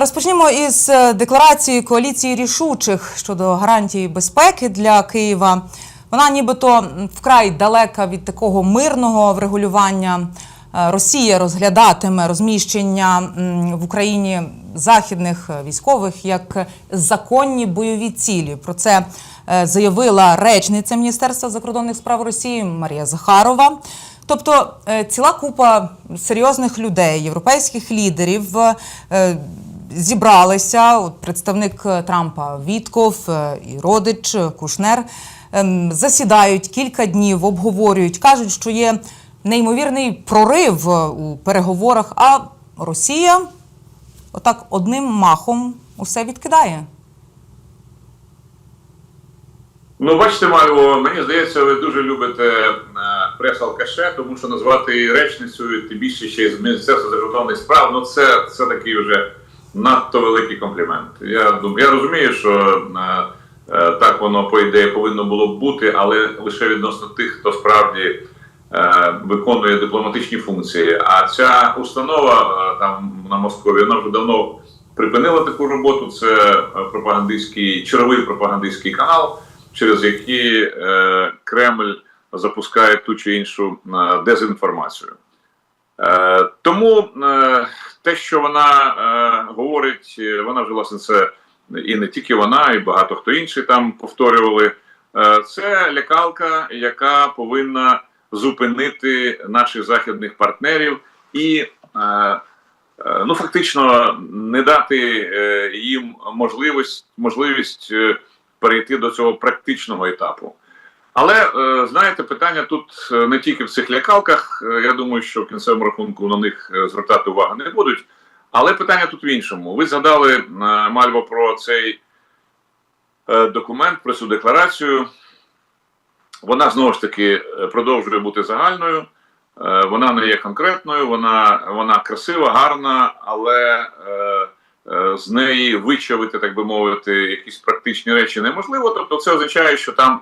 Розпочнемо із е, декларації коаліції рішучих щодо гарантії безпеки для Києва. Вона нібито вкрай далека від такого мирного врегулювання. Е, Росія розглядатиме розміщення в Україні західних е, військових як законні бойові цілі. Про це заявила речниця Міністерства закордонних справ Росії Марія Захарова. Тобто ціла купа серйозних людей, європейських лідерів зібралися. От представник е, Трампа Вітков е, і родич е, Кушнер ем, засідають кілька днів, обговорюють, кажуть, що є неймовірний прорив у переговорах. А Росія отак одним махом усе відкидає. Ну, бачите, Марго, мені здається, ви дуже любите е, прес-алкаше, тому що назвати речницею, тим більше ще з Міністерства закордонних справ, ну це, це такий вже надто великий комплімент. Я думаю, я розумію, що е, е, так воно по ідеї повинно було б бути, але лише відносно тих, хто справді е, виконує дипломатичні функції. А ця установа там на Москові вона вже давно припинила таку роботу. Це пропагандистський черговий пропагандистський канал через які е, Кремль запускає ту чи іншу дезінформацію. Е, тому е, те, що вона е, говорить, вона вже власне це і не тільки вона, і багато хто інший там повторювали. Це лякалка, яка повинна зупинити наших західних партнерів і ну фактично не дати їм можливість можливість перейти до цього практичного етапу. Але е, знаєте, питання тут е, не тільки в цих лякалках. Е, Я думаю, що в кінцевому рахунку на них звертати увагу не будуть. Але питання тут в іншому. Ви згадали Мальво про цей документ, про цю декларацію. Вона знову ж таки продовжує бути загальною. Вона не є конкретною, вона, вона красива, гарна, але е, з неї вичавити, так би мовити, якісь практичні речі неможливо. Тобто, це означає, що там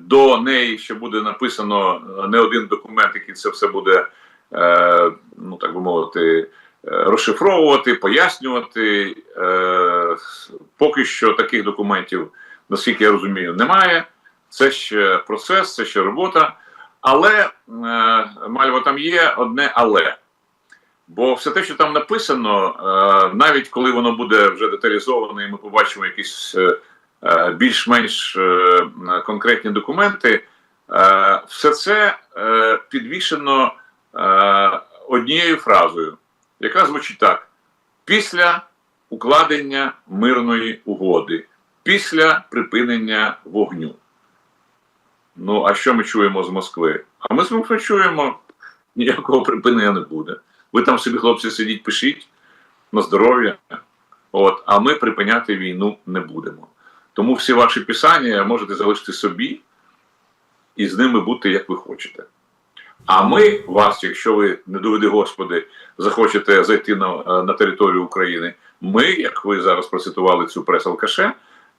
до неї ще буде написано е, не один документ, який це все буде, е, ну так би мовити, е, розшифровувати, пояснювати. Е, Поки що таких документів, наскільки я розумію, немає. Це ще процес, це ще робота. Але е, Мальво, там є одне але. Бо все те, що там написано, е, навіть коли воно буде вже деталізоване, і ми побачимо якісь е, е, більш-менш е, конкретні документи, е, все це е, підвішено е, однією фразою, яка звучить так: після укладення мирної угоди, після припинення вогню. Ну, а що ми чуємо з Москви? А ми з Москви чуємо, ніякого припинення не буде. Ви там собі, хлопці, сидіть, пишіть на здоров'я. От, а ми припиняти війну не будемо. Тому всі ваші писання можете залишити собі і з ними бути як ви хочете. А ми вас, якщо ви, не доведи Господи, захочете зайти на, е, на територію України, ми, як ви зараз процитували цю прес-алкаше,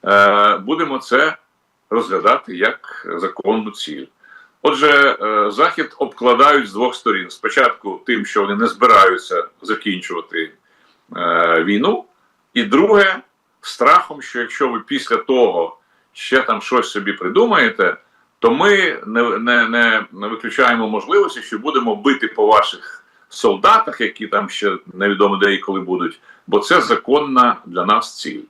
е, будемо це розглядати як законну ціль. Отже, е, Захід обкладають з двох сторін: спочатку тим, що вони не збираються закінчувати е, війну, і друге, страхом, що якщо ви після того ще там щось собі придумаєте, то ми не, не, не, не виключаємо можливості, що будемо бити по ваших солдатах, які там ще невідомо де і коли будуть, бо це законна для нас ціль.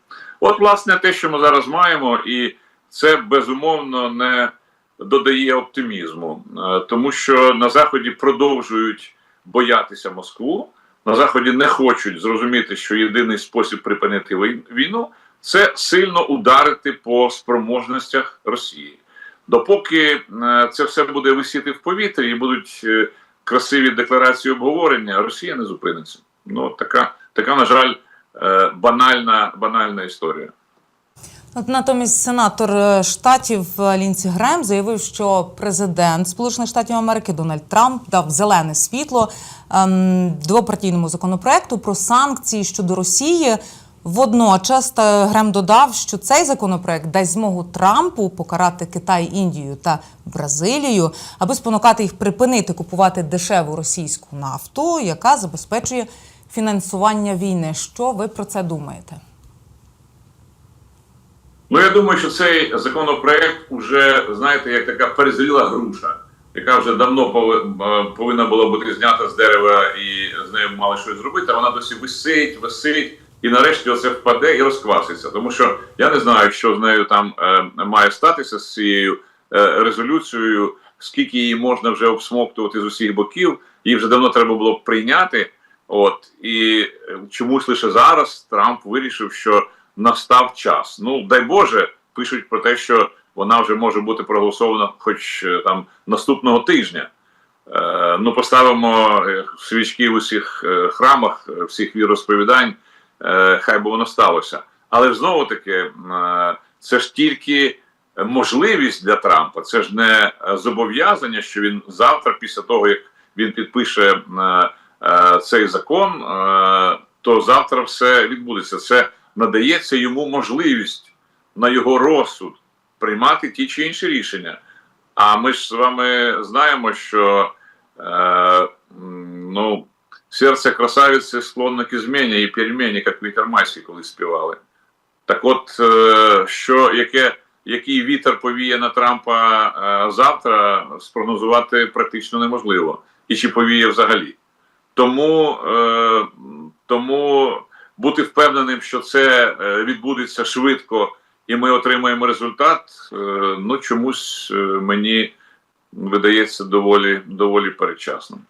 От, власне, те, що ми зараз маємо, і це безумовно не додає оптимізму, Е, тому що на Заході продовжують боятися Москву. На Заході не хочуть зрозуміти, що єдиний спосіб припинити війну це сильно ударити по спроможностях Росії. Допоки е, це все буде висіти в повітрі і будуть е, красиві декларації обговорення, Росія не зупиниться. Ну така, така на жаль, е, банальна, банальна історія. Натомість сенатор е, штатів е, Лінсі Грем заявив, що президент Сполучених Штатів Америки Дональд Трамп дав зелене світло ем, двопартійному законопроекту про санкції щодо Росії. Водночас Грем додав, що цей законопроект дасть змогу Трампу покарати Китай, Індію та Бразилію, аби спонукати їх припинити купувати дешеву російську нафту, яка забезпечує фінансування війни. Що ви про це думаєте? Ну, я думаю, що цей законопроект уже, знаєте, як така перезріла груша, яка вже давно е, повинна була бути знята з дерева і з нею мали щось зробити, а вона досі висить, висить, і нарешті оце впаде і розкваситься. Тому що я не знаю, що з нею там е, має статися з цією е, резолюцією, скільки її можна вже обсмоктувати з усіх боків. Її вже давно треба було прийняти. От і е, чомусь лише зараз Трамп вирішив, що настав час. Ну дай Боже, пишуть про те, що вона вже може бути проголосована, хоч е, там наступного тижня. Е, ну, поставимо е, свічки в усіх е, храмах, всіх віросповідань, е, хай би воно сталося. Але знову таки, е, це ж тільки можливість для Трампа, це ж не зобов'язання, що він завтра, після того як він підпише е, е, цей закон, е, то завтра все відбудеться. Це надається йому можливість на його розсуд приймати ті чи інші рішення. А ми ж з вами знаємо, що е, ну, серце красавиці склонне к зміні і перемені, як вітер майський колись співали. Так от, е, що яке, який вітер повіє на Трампа е, завтра, спрогнозувати практично неможливо. І чи повіє взагалі. Тому, е, тому бути впевненим, що це е, відбудеться швидко і ми отримаємо результат, е, ну чомусь е, мені видається доволі, доволі передчасним.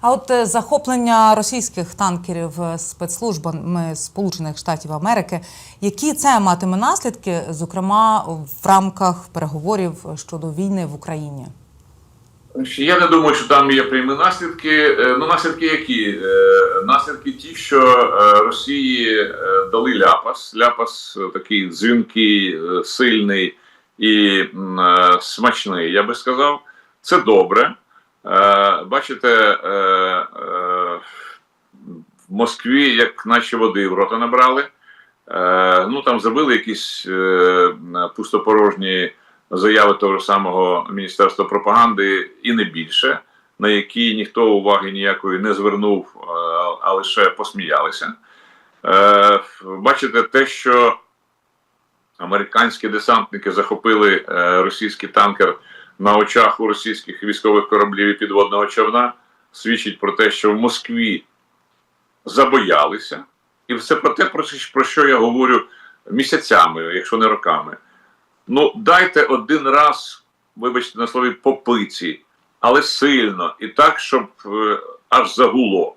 А от захоплення російських танкерів спецслужбами Сполучених Штатів Америки, які це матиме наслідки, зокрема в рамках переговорів щодо війни в Україні? Я не думаю, що там є прямі наслідки. Е, Ну, наслідки які? Е, Наслідки ті, що е, Росії дали ляпас. Ляпас такий дзвінкий, сильний і смачний, я би сказав. Це добре. Бачите, в Москві, як наче води в рота набрали. Ну там зробили якісь пустопорожні заяви того ж самого Міністерства пропаганди і не більше, на які ніхто уваги ніякої не звернув, е, а лише посміялися. Е, Бачите, те, що американські десантники захопили е, російський танкер на очах у російських військових кораблів і підводного човна, свідчить про те, що в Москві забоялися. І все про те, про що я говорю місяцями, якщо не роками. Ну, дайте один раз, вибачте на слові, попиці, але сильно, і так, щоб е, аж загуло.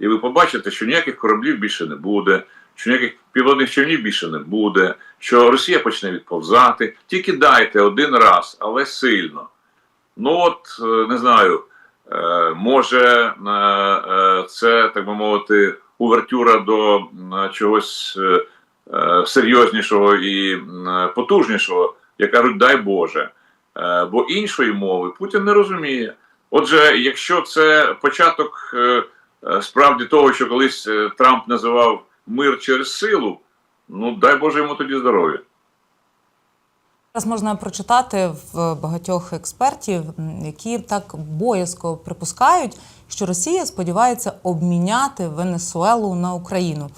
І ви побачите, що ніяких кораблів більше не буде, що ніяких підводних човнів більше не буде, що Росія почне відповзати. Тільки дайте один раз, але сильно. Ну от, е, не знаю, е, може це, так би мовити, увертюра до чогось серйознішого і е, потужнішого, як кажуть, дай Боже. Е, Бо іншої мови Путін не розуміє. Отже, якщо це початок е, е, справді того, що колись е, Трамп називав мир через силу, ну дай Боже йому тоді здоров'я. Зараз можна прочитати в багатьох експертів, які так боязко припускають, що Росія сподівається обміняти Венесуелу на Україну.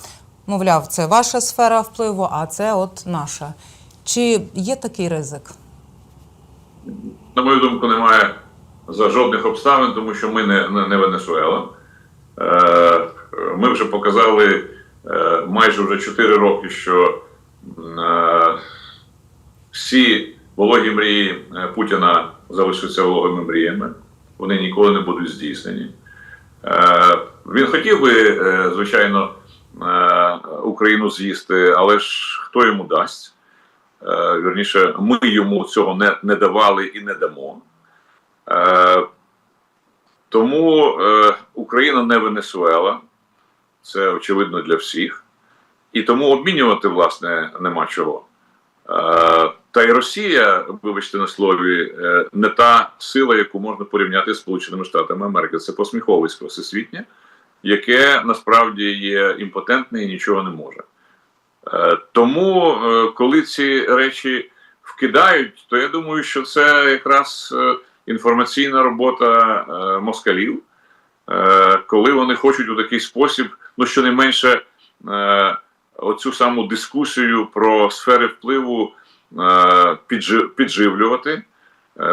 Мовляв, це ваша сфера впливу, а це от наша. Чи є такий ризик? на мою думку, немає за жодних обставин, тому що ми не, не, не Венесуела. Е, ми вже показали е, майже вже 4 роки, що е, всі вологі мрії Путіна залишаться вологими мріями. Вони ніколи не будуть здійснені. Він хотів би, звичайно, Україну з'їсти, але ж хто йому дасть? Е, Вірніше, ми йому цього не, не давали і не дамо. Е, тому е, Україна не Венесуела, це очевидно для всіх. І тому обмінювати, власне, нема чого. Е, та й Росія, вибачте на слові, е, не та сила, яку можна порівняти з Сполученими Штатами Америки. Це посміховисько всесвітнє, яке насправді є імпотентне і нічого не може. Е, Тому, е, коли ці речі вкидають, то я думаю, що це якраз е, інформаційна робота москалів, коли вони хочуть у такий спосіб, ну щонайменше, оцю саму дискусію про сфери впливу підживлювати.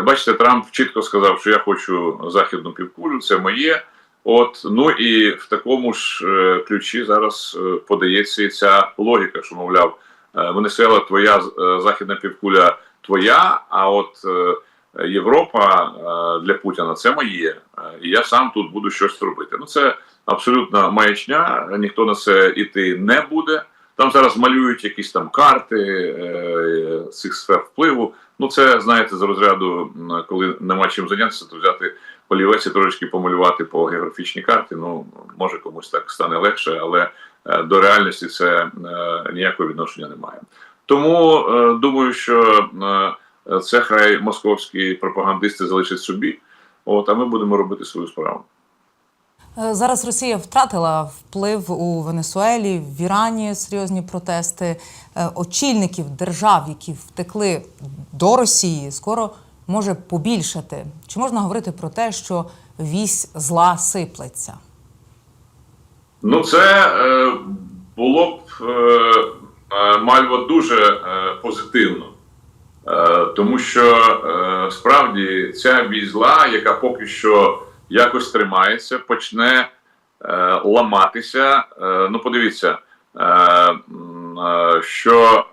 Бачите, Трамп чітко сказав, що я хочу західну півкулю, це моє. От ну і в такому ж е, ключі зараз е, подається і ця логіка, що мовляв, е, Венесуела твоя е, західна півкуля твоя, а от е, Європа для Путіна це моє, і я сам тут буду щось робити. Ну це абсолютна маячня, ніхто на це іти не буде. Там зараз малюють якісь там карти цих сфер впливу. Ну це знаєте з розряду, коли нема чим зайнятися, то взяти олівець трошечки помалювати по географічній карті. Ну може комусь так стане легше, але е, до реальності це е, ніякого відношення немає. Тому е, думаю, що це хай московські пропагандисти залишать собі. От а ми будемо робити свою справу. Зараз Росія втратила вплив у Венесуелі, в Ірані серйозні протести. Очільників держав, які втекли до Росії, скоро може побільшати. Чи можна говорити про те, що вісь зла сиплеться? Ну, це е, було б е, е, мальво дуже е, позитивно, е, тому що е, справді ця візла, яка поки що якось тримається, почне е, ламатися. Е, ну, подивіться, е, е, що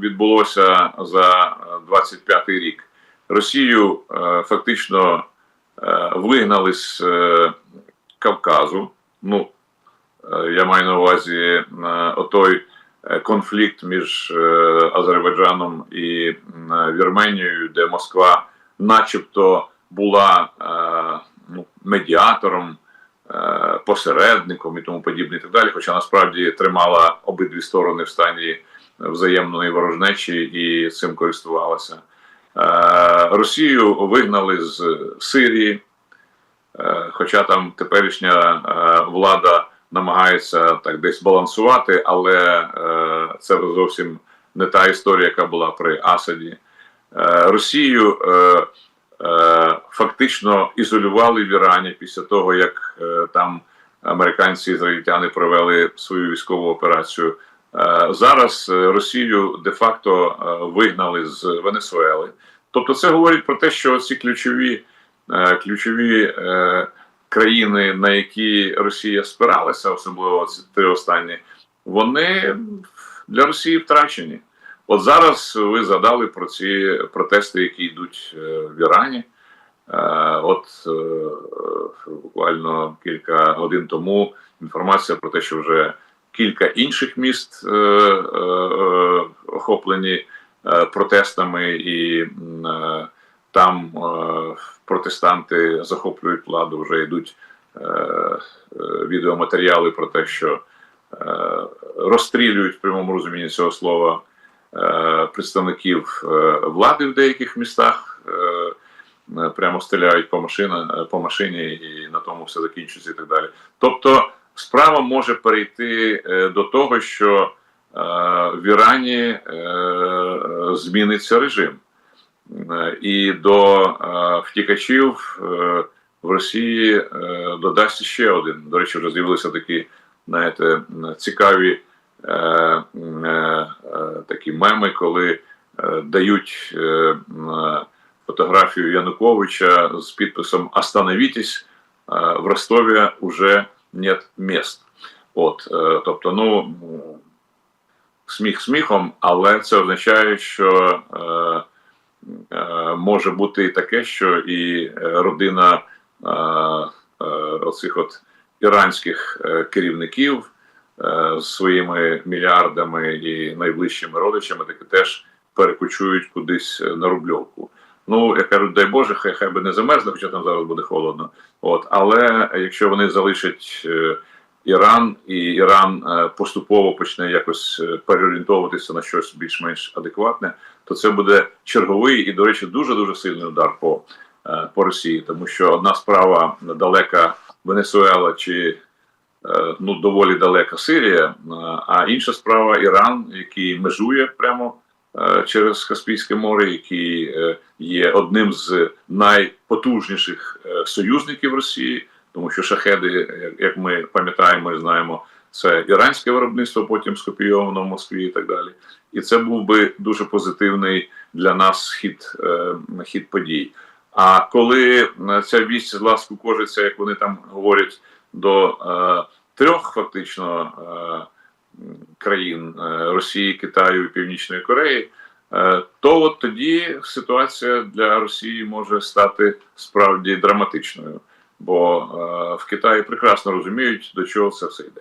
відбулося за 25-й рік. Росію е, фактично е, вигнали з е, Кавказу. Ну, Я маю на увазі отой конфлікт між Азербайджаном і Вірменією, де Москва, начебто, була ну, медіатором, посередником і тому подібне, і так далі. Хоча насправді тримала обидві сторони в стані взаємної ворожнечі і цим користувалася. Е, Росію вигнали з Сирії. Е, Хоча там теперішня е, влада намагається так десь балансувати, але це зовсім не та історія, яка була при Асаді. Росію фактично ізолювали в Ірані після того, як там американці і ізраїльтяни провели свою військову операцію. Е, Зараз е, Росію де-факто е, вигнали з Венесуели. Тобто, це говорить про те, що ці ключові, ключові країни, на які Росія спиралася, особливо ці три останні, вони для Росії втрачені. От зараз ви згадали про ці протести, які йдуть в Ірані. От буквально кілька годин тому інформація про те, що вже кілька інших міст е, е, охоплені е, протестами, і там протестанти захоплюють владу, вже йдуть відеоматеріали про те, що розстрілюють в прямому розумінні цього слова представників влади в деяких містах. Прямо стріляють по машина, по машині, і на тому все закінчується і так далі. Тобто, справа може перейти е, до того, що е, в Ірані е, зміниться режим, і до втікачів в Росії е, додасть ще один. До речі, вже з'явилися такі, знаєте, цікаві такі меми, коли дають. Фотографію Януковича з підписом «Остановитесь, е, в Ростові уже нет мест. От, е, тобто, ну сміх сміхом, але це означає, що е, е, може бути і таке, що і родина е, оцих от іранських керівників з своїми мільярдами і найближчими родичами таки теж перекочують кудись на рубльовку. Ну, як кажуть, дай Боже, хай хай би не замерзли, хоча там зараз буде холодно. От, але якщо вони залишать е, Іран, і Іран е, поступово почне якось е, переорієнтовуватися на щось більш-менш адекватне, то це буде черговий і, до речі, дуже дуже сильний удар по, по Росії, тому що одна справа далека Венесуела чи ну доволі далека Сирія, а інша справа Іран, який межує прямо через Каспійське море, який е, є одним з найпотужніших е, союзників Росії. тому що шахеди, як- ми пам'ятаємо і знаємо, це іранське виробництво, потім скопійовано в Москві і так далі. І це був би дуже позитивний для нас хід, е, хід подій. А коли е, ця вість зла скукожиться, як вони там говорять, до е, трьох фактично е, країн е, Росії, Китаю і Північної Кореї, е, то от тоді ситуація для Росії може стати справді драматичною, бо е, в Китаї прекрасно розуміють, до чого це все йде.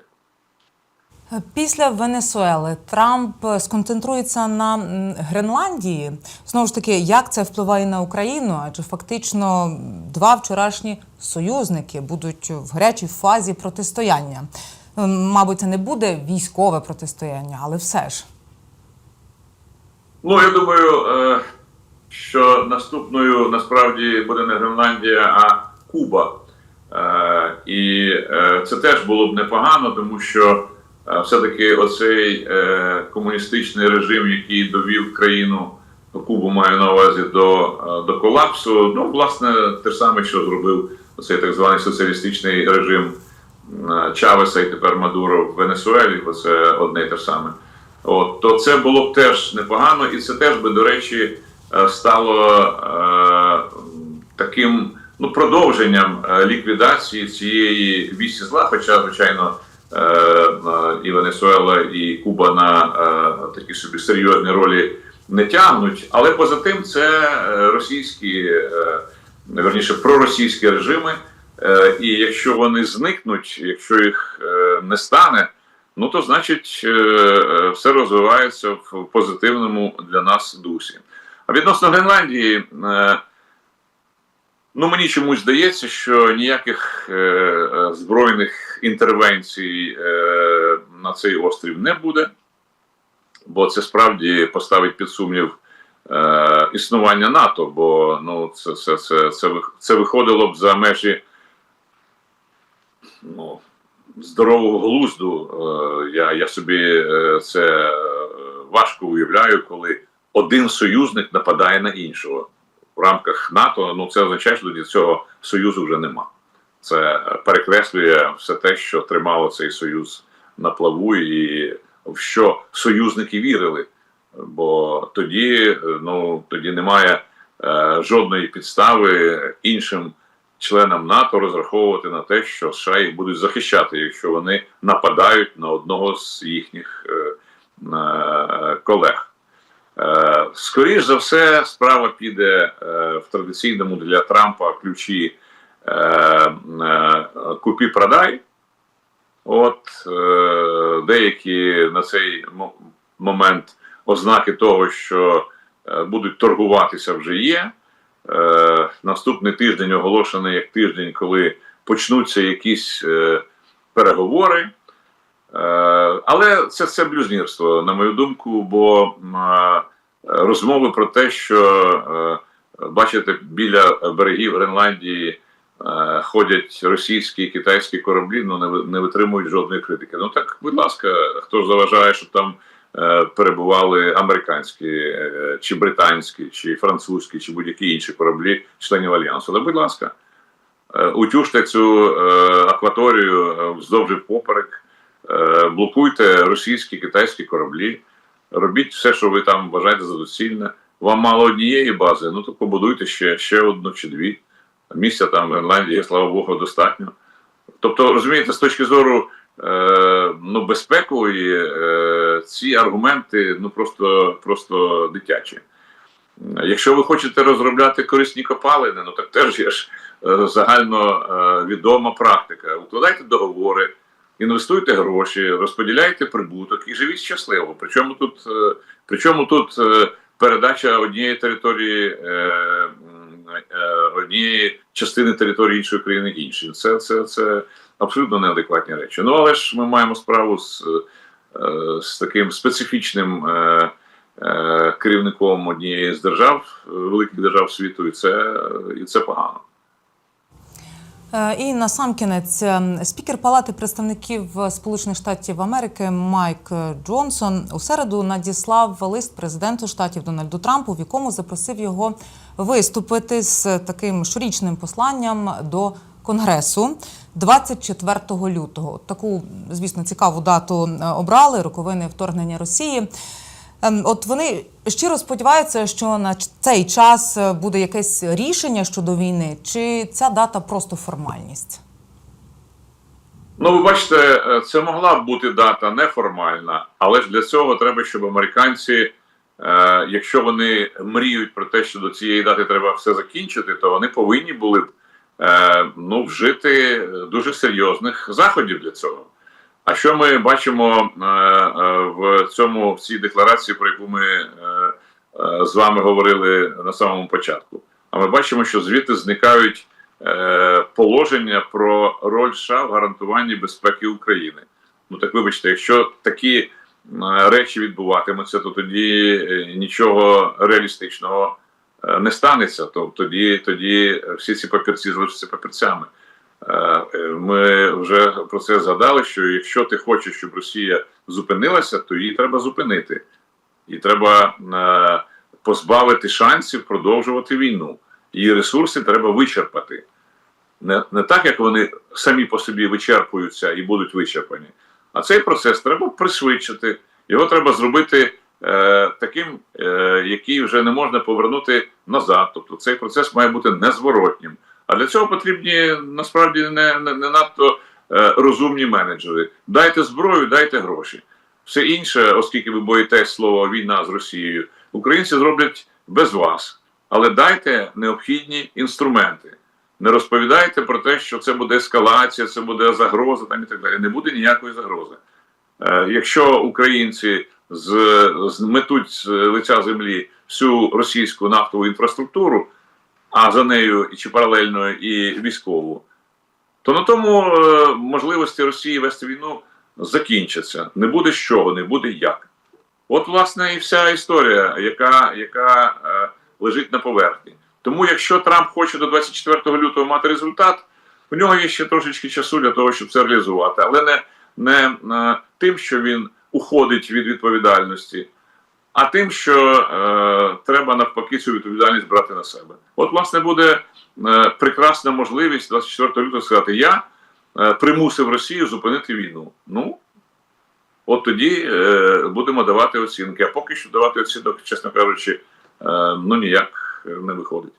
Після Венесуели Трамп сконцентрується на Гренландії. Знову ж таки, як це впливає на Україну? Адже фактично два вчорашні союзники будуть в гарячій фазі протистояння. М, Мабуть, це не буде військове протистояння, але все ж. Ну, я думаю, е, що наступною насправді буде не Гренландія, а Куба. Е, І е, це теж було б непогано, тому що все-таки оцей комуністичний режим, який довів країну Кубу, маю на увазі до, до колапсу. Ну, власне, те саме, що зробив цей так званий соціалістичний режим Чавеса і тепер Мадуро в Венесуелі, бо це одне і те саме. От, то це було б теж непогано, і це теж би, до речі, е, стало е, таким ну, продовженням е, ліквідації цієї вісі зла, хоча, звичайно, е, е, і Венесуела, і Куба на е, такі собі серйозні ролі не тягнуть. Але поза тим, це російські, е, верніше, проросійські режими. Е, І якщо вони зникнуть, якщо їх е, не стане, ну то значить е, все розвивається в позитивному для нас дусі. А відносно Гренландії, ну мені чомусь здається, що ніяких збройних інтервенцій на цей острів не буде, бо це справді поставить під сумнів. Існування НАТО, бо ну це, це, це, це, це виходило б за межі ну, здорового глузду. Е, Я, я собі е, це е, важко уявляю, коли один союзник нападає на іншого. В рамках НАТО ну це означає, що тоді цього союзу вже нема. Це перекреслює все те, що тримало цей союз на плаву, і в що союзники вірили. Бо тоді, ну, тоді немає е, жодної підстави іншим членам НАТО розраховувати на те, що США їх будуть захищати, якщо вони нападають на одного з їхніх е, е, колег. Е, скоріш за все, справа піде в традиційному для Трампа ключі купі продай. От деякі на цей момент ознаки того, що будуть торгуватися, вже є. Е, наступний тиждень оголошений як тиждень, коли почнуться якісь е, переговори. Е, але це, це блюзнірство, на мою думку, бо розмови про те, що бачите, біля берегів Гренландії ходять російські і китайські кораблі, ну не, не витримують жодної критики. Ну так, будь ласка, хто ж заважає, щоб там перебували американські, е, чи британські, чи французькі, чи будь-які інші кораблі членів альянсу. Але, будь ласка, е, утюжте цю е, акваторію е, вздовж і поперек, е, блокуйте російські китайські кораблі, робіть все, що ви там вважаєте за доцільне. Вам мало однієї бази, ну то побудуйте ще, ще одну чи дві. Місця там в Гренландії, є, слава Богу, достатньо. Тобто, розумієте, з точки зору е, ну, безпекової, е, ці аргументи ну, просто, просто дитячі. Якщо ви хочете розробляти корисні копалини, ну так теж є ж е, загально е, відома практика. Укладайте договори, інвестуйте гроші, розподіляйте прибуток і живіть щасливо. Причому тут, е, причому тут е, передача однієї території, е, е, однієї частини території іншої країни іншій. Це, це, це абсолютно неадекватні речі. Ну але ж ми маємо справу з, е, з таким специфічним. Е, е, керівником однієї з держав, великих держав світу, і це, і це погано. І на сам кінець спікер Палати представників Сполучених Штатів Америки Майк Джонсон у середу надіслав лист президенту штатів Дональду Трампу, в якому запросив його виступити з таким щорічним посланням до Конгресу 24 лютого. Таку, звісно, цікаву дату е, обрали роковини вторгнення Росії. Ем, От вони щиро сподіваються, що на цей час е, буде якесь рішення щодо війни, чи ця дата просто формальність? Ну, ви бачите, е, це могла б бути дата неформальна, але ж для цього треба, щоб американці, якщо вони мріють про те, що до цієї дати треба все закінчити, то вони повинні були б ну, вжити дуже серйозних заходів для цього. А що ми бачимо е, е, в цьому в цій декларації, про яку ми е, е, з вами говорили на самому початку? А ми бачимо, що звідти зникають е, положення про роль США в гарантуванні безпеки України. Ну так вибачте, якщо такі е, речі відбуватимуться, то тоді е, нічого реалістичного е, не станеться. То тоді, тоді всі ці папірці залишаться папірцями. Е, е, Ми вже про це згадали, що якщо ти хочеш, щоб Росія зупинилася, то її треба зупинити. І треба е, позбавити шансів продовжувати війну. Її ресурси треба вичерпати. Не, не так, як вони самі по собі вичерпуються і будуть вичерпані. А цей процес треба пришвидшити. Його треба зробити е, таким, е, який вже не можна повернути назад. Тобто цей процес має бути незворотнім. А для цього потрібні насправді не, не, не надто е, розумні менеджери. Дайте зброю, дайте гроші. Все інше, оскільки ви боїтесь слова війна з Росією, українці зроблять без вас. Але дайте необхідні інструменти. Не розповідайте про те, що це буде ескалація, це буде загроза там і так далі. Не буде ніякої загрози. Е, якщо українці з, зметуть з лиця землі всю російську нафтову інфраструктуру, а за нею чи паралельно і військову, то на тому е, можливості Росії вести війну закінчаться. Не буде з чого, не буде як. От, власне, і вся історія, яка, яка е, лежить на поверхні. Тому, якщо Трамп хоче до 24 лютого мати результат, у нього є ще трошечки часу для того, щоб це реалізувати, але не, не е, тим, що він уходить від відповідальності, а тим, що е, треба навпаки цю відповідальність брати на себе. От, власне, буде е, прекрасна можливість 24 лютого сказати: я е, примусив Росію зупинити війну. Ну, от тоді е, будемо давати оцінки. А поки що давати оцінок, чесно кажучи, е, ну ніяк не виходить.